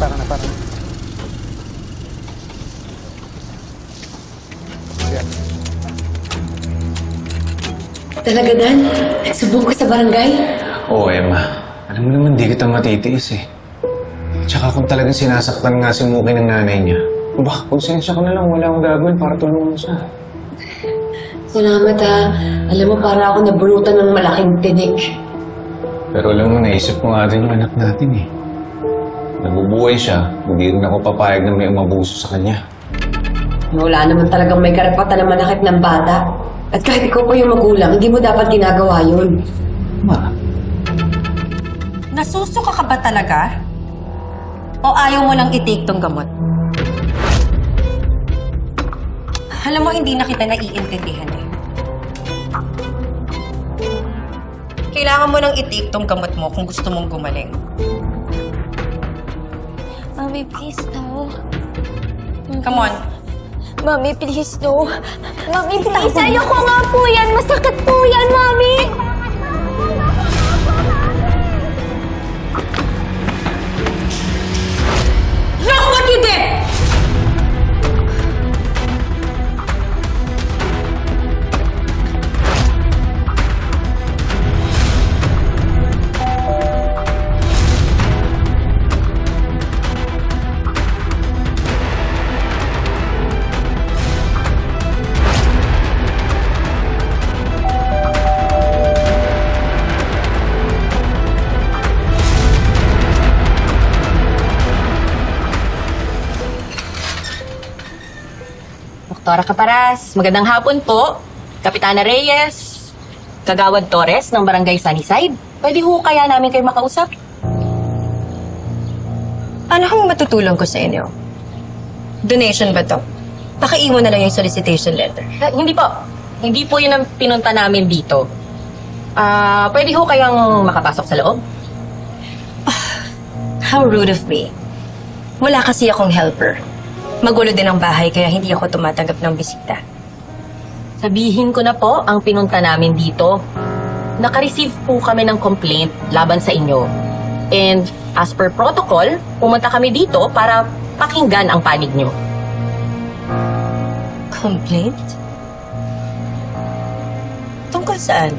Para na, para na. Yan. Talaga, Dan? Subong ko sa barangay? Oo, Emma. Alam mo naman, di kita matitiis eh. Tsaka kung talagang sinasaktan nga si Muki ng nanay niya, baka konsensya ko na lang, wala akong gagawin para tulungan siya. Salamat ha. Alam mo, para ako nabunutan ng malaking tinik. Pero alam mo, naisip ko nga din yung anak natin eh. Nabubuhay siya, hindi rin ako papayag na may umabuso sa kanya. Wala naman talagang may karapatan na manakit ng bata. At kahit ikaw pa yung magulang, hindi mo dapat ginagawa yun. Ma, Nasusuka ka ba talaga? O ayaw mo nang i-take tong gamot? Alam mo, hindi na kita naiintindihan eh. Kailangan mo nang i-take tong gamot mo kung gusto mong gumaling. Mommy, please, no. Come on. Mommy, please, no. Mommy, please. Ayoko nga po yan. Masakit po yan, Mommy. Doktora Caparas, magandang hapon po. Kapitana Reyes, Kagawad Torres ng Barangay Sunnyside. Pwede ho kaya namin kayo makausap? Ano ang matutulong ko sa inyo? Donation ba to? Pakaiwan na lang yung solicitation letter. Eh, hindi po. Hindi po yun ang pinunta namin dito. Ah, pwede ho kayang makapasok sa loob? How rude of me. Wala kasi akong helper. Magulo din ang bahay kaya hindi ako tumatanggap ng bisita. Sabihin ko na po ang pinunta namin dito. Nakareceive po kami ng complaint laban sa inyo. And as per protocol, pumunta kami dito para pakinggan ang panig nyo. Complaint? Tungkol saan?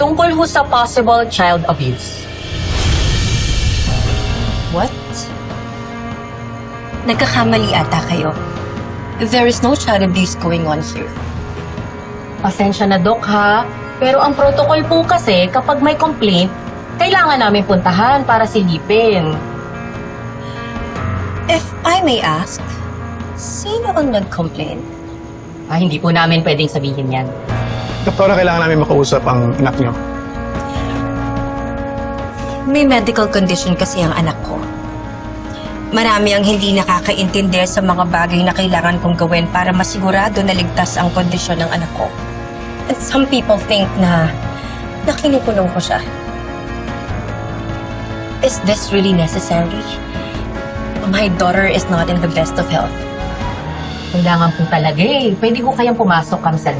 Tungkol ho sa possible child abuse. What? Nagkakamali ata kayo. There is no child abuse going on here. Pasensya na, Dok, ha? Pero ang protocol po kasi, kapag may complaint, kailangan namin puntahan para silipin. If I may ask, sino ang nag-complain? Ah, hindi po namin pwedeng sabihin yan. Doktora, kailangan namin makausap ang anak niyo. May medical condition kasi ang anak ko. Marami ang hindi nakakaintindi sa mga bagay na kailangan kong gawin para masigurado na ligtas ang kondisyon ng anak ko. And some people think na nakinukulong ko siya. Is this really necessary? My daughter is not in the best of health. Kailangan po talaga eh. Pwede ko kayang pumasok kami sa.